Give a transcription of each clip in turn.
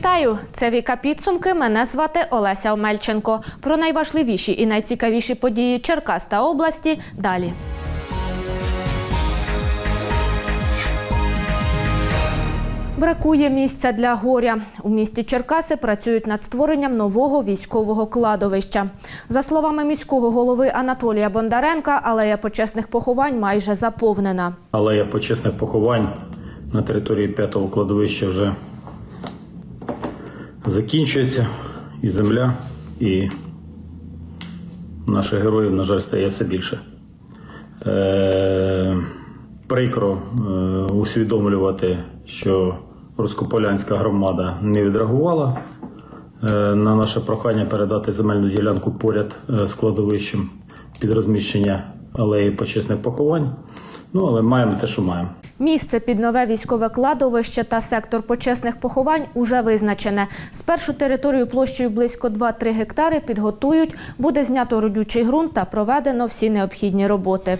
Вітаю! Це Віка Підсумки. Мене звати Олеся Омельченко. Про найважливіші і найцікавіші події Черкас та області далі. Бракує місця для горя. У місті Черкаси працюють над створенням нового військового кладовища. За словами міського голови Анатолія Бондаренка, алея почесних поховань майже заповнена. Алея почесних поховань на території п'ятого кладовища вже закінчується. І земля, і наших героїв, на жаль, стає все більше. Е, прикро е, усвідомлювати, що Руськополянська громада не відреагувала е, на наше прохання передати земельну ділянку поряд е, з кладовищем під розміщення алеї почесних поховань. Ну, але маємо те, що маємо. Місце під нове військове кладовище та сектор почесних поховань уже визначене. Спершу територію площею близько 2-3 гектари підготують, буде знято родючий ґрунт та проведено всі необхідні роботи.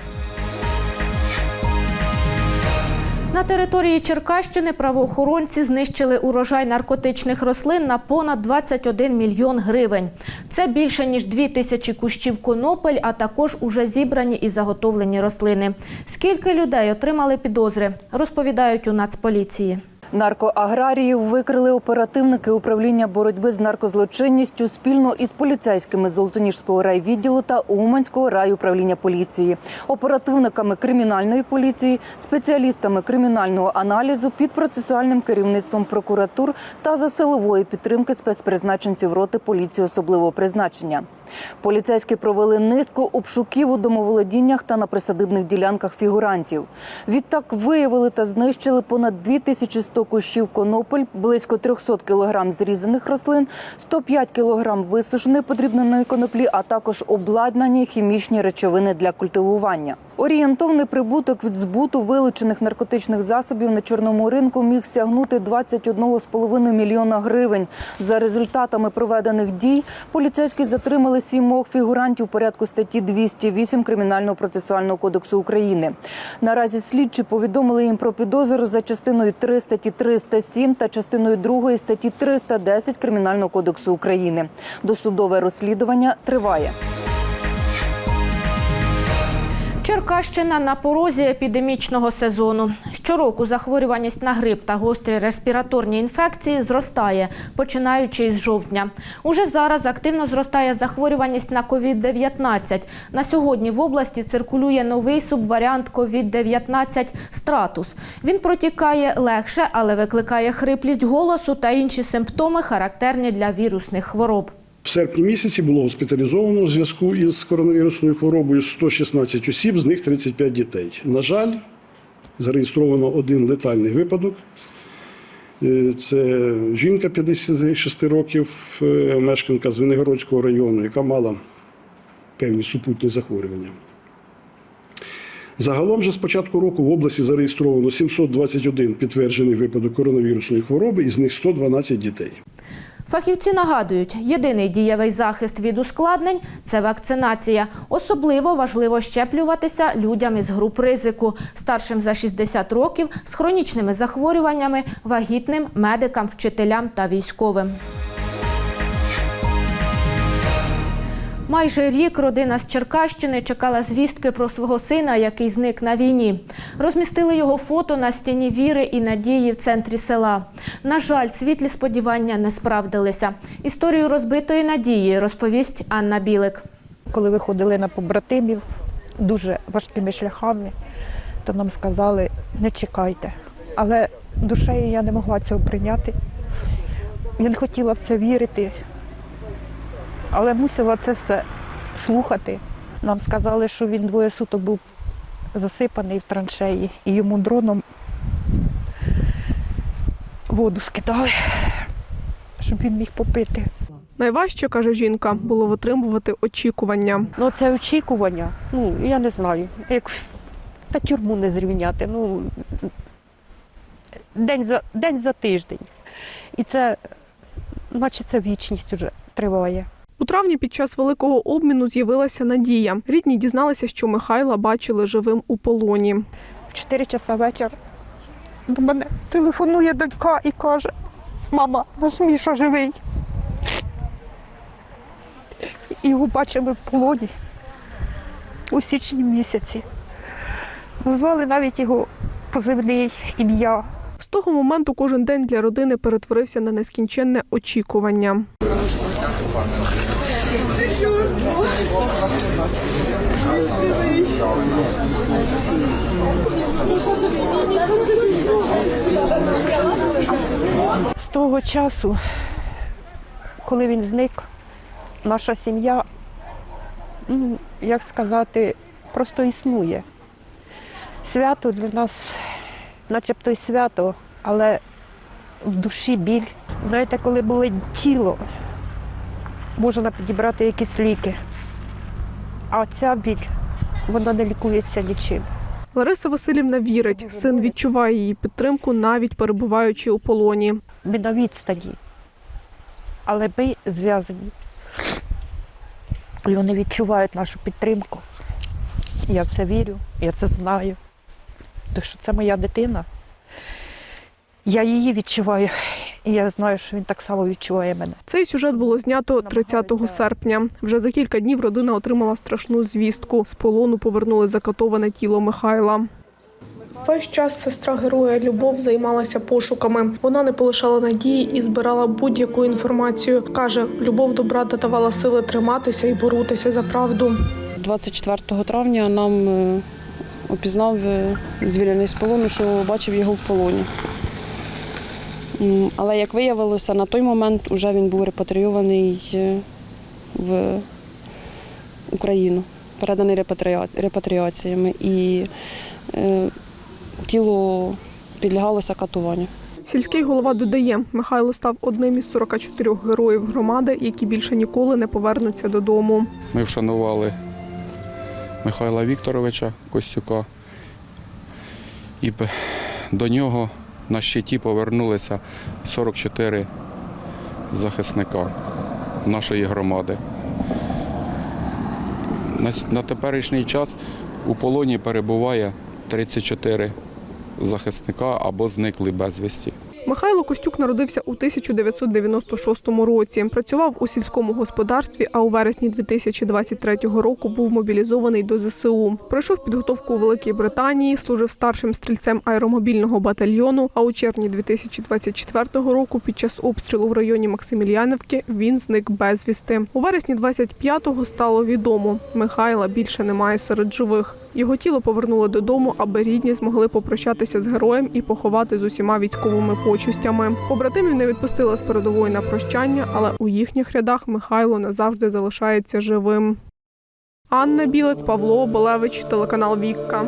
На території Черкащини правоохоронці знищили урожай наркотичних рослин на понад 21 мільйон гривень. Це більше ніж 2 тисячі кущів конопель, а також уже зібрані і заготовлені рослини. Скільки людей отримали підозри, розповідають у Нацполіції. Наркоаграріїв викрили оперативники управління боротьби з наркозлочинністю спільно із поліцейськими Золотоніжського райвідділу та Уманського райуправління поліції, оперативниками кримінальної поліції, спеціалістами кримінального аналізу під процесуальним керівництвом прокуратур та за силової підтримки спецпризначенців роти поліції особливого призначення. Поліцейські провели низку обшуків у домоволодіннях та на присадибних ділянках фігурантів. Відтак виявили та знищили понад 2100 кущів конопель, близько 300 кг зрізаних рослин, 105 кг висушеної подрібненої коноплі, а також обладнані хімічні речовини для культивування. Орієнтовний прибуток від збуту вилучених наркотичних засобів на чорному ринку міг сягнути 21,5 мільйона гривень. За результатами проведених дій поліцейські затримали сімох фігурантів порядку статті 208 Кримінального процесуального кодексу України. Наразі слідчі повідомили їм про підозру за частиною 3 статті 307 та частиною 2 статті 310 Кримінального кодексу України. Досудове розслідування триває. Черкащина на порозі епідемічного сезону. Щороку захворюваність на грип та гострі респіраторні інфекції зростає, починаючи із жовтня. Уже зараз активно зростає захворюваність на COVID-19. На сьогодні в області циркулює новий субваріант COVID-19 стратус. Він протікає легше, але викликає хриплість голосу та інші симптоми, характерні для вірусних хвороб. В серпні місяці було госпіталізовано у зв'язку із коронавірусною хворобою 116 осіб, з них 35 дітей. На жаль, зареєстровано один летальний випадок. Е, Це жінка 56 років, е, мешканка Звенигородського району, яка мала певні супутні захворювання. Загалом же з початку року в області зареєстровано 721 підтверджений випадок коронавірусної хвороби, із них 112 дітей. Фахівці нагадують, єдиний дієвий захист від ускладнень це вакцинація. Особливо важливо щеплюватися людям із груп ризику, старшим за 60 років, з хронічними захворюваннями, вагітним, медикам, вчителям та військовим. Майже рік родина з Черкащини чекала звістки про свого сина, який зник на війні. Розмістили його фото на стіні віри і надії в центрі села. На жаль, світлі сподівання не справдилися. Історію розбитої надії розповість Анна Білик. Коли виходили на побратимів дуже важкими шляхами, то нам сказали, не чекайте. Але душею я не могла цього прийняти. Я не хотіла в це вірити, але мусила це все слухати. Нам сказали, що він двоє суток був засипаний в траншеї, і йому дроном воду скидали, щоб він міг попити. Найважче, каже жінка, було витримувати очікування. Ну, це очікування. Ну, я не знаю, як та тюрму не зрівняти. Ну, день за, день за тиждень. І це, наче це вічність вже триває. У травні під час великого обміну з'явилася надія. Рідні дізналися, що Михайла бачили живим у полоні. В 4 часа вечора до мене телефонує донька і каже, Мама, наш Міша живий. Його бачили в полоні у січні місяці. Назвали навіть його позивний ім'я. З того моменту кожен день для родини перетворився на нескінченне очікування. З того часу, коли він зник, наша сім'я, ну, як сказати, просто існує. Свято для нас, начебто й свято, але в душі біль. Знаєте, коли болить тіло, можна підібрати якісь ліки. А ця біль, вона не лікується нічим. Лариса Васильівна вірить, син відчуває її підтримку, навіть перебуваючи у полоні. Ми на відстані, але ми зв'язані. І вони відчувають нашу підтримку. Я в це вірю, я це знаю. Тому що це моя дитина. Я її відчуваю, і я знаю, що він так само відчуває мене. Цей сюжет було знято 30 серпня. Вже за кілька днів родина отримала страшну звістку. З полону повернули закатоване тіло Михайла. Весь час сестра героя Любов займалася пошуками. Вона не полишала надії і збирала будь-яку інформацію. Каже, любов до брата давала сили триматися і боротися за правду. 24 травня нам е, опізнав е, звільнений з полону, що бачив його в полоні. Але як виявилося, на той момент вже він був репатрійований е, в Україну, переданий репатріа- репатріаціями. І е, тіло підлягалося катуванню. Сільський голова додає, Михайло став одним із 44 героїв громади, які більше ніколи не повернуться додому. Ми вшанували Михайла Вікторовича Костюка. І до нього на щиті повернулися 44 захисника нашої громади. На, теперішній час у полоні перебуває 34 захисника або зникли безвісті. Михайло Костюк народився у 1996 році. Працював у сільському господарстві, а у вересні 2023 року був мобілізований до ЗСУ. Пройшов підготовку у Великій Британії, служив старшим стрільцем аеромобільного батальйону. А у червні 2024 року, під час обстрілу в районі Максимільянівки, він зник безвісти. У вересні 25-го стало відомо, Михайла більше немає серед живих. Його тіло повернули додому, аби рідні змогли попрощатися з героєм і поховати з усіма військовими почустями. Побратимів не відпустила з передової на прощання, але у їхніх рядах Михайло назавжди залишається живим. Анна Білик, Павло Болевич, телеканал Вікка.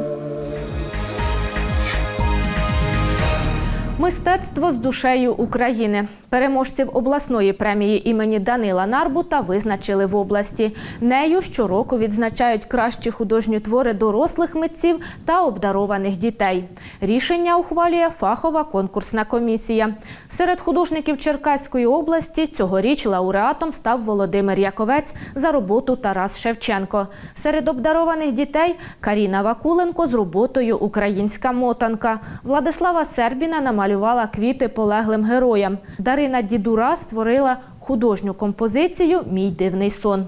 Мистецтво з душею України. Переможців обласної премії імені Данила Нарбута визначили в області. Нею щороку відзначають кращі художні твори дорослих митців та обдарованих дітей. Рішення ухвалює фахова конкурсна комісія. Серед художників Черкаської області цьогоріч лауреатом став Володимир Яковець за роботу Тарас Шевченко. Серед обдарованих дітей Каріна Вакуленко з роботою Українська мотанка. Владислава Сербіна намалювала квіти полеглим героям. Дарина Дідура створила художню композицію Мій дивний сон.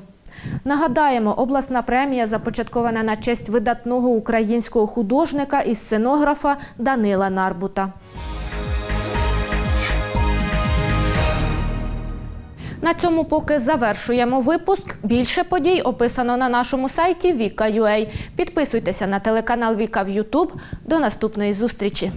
Нагадаємо, обласна премія започаткована на честь видатного українського художника і сценографа Данила Нарбута. На цьому поки завершуємо випуск. Більше подій описано на нашому сайті Vika.ua. Підписуйтеся на телеканал Віка в YouTube. До наступної зустрічі.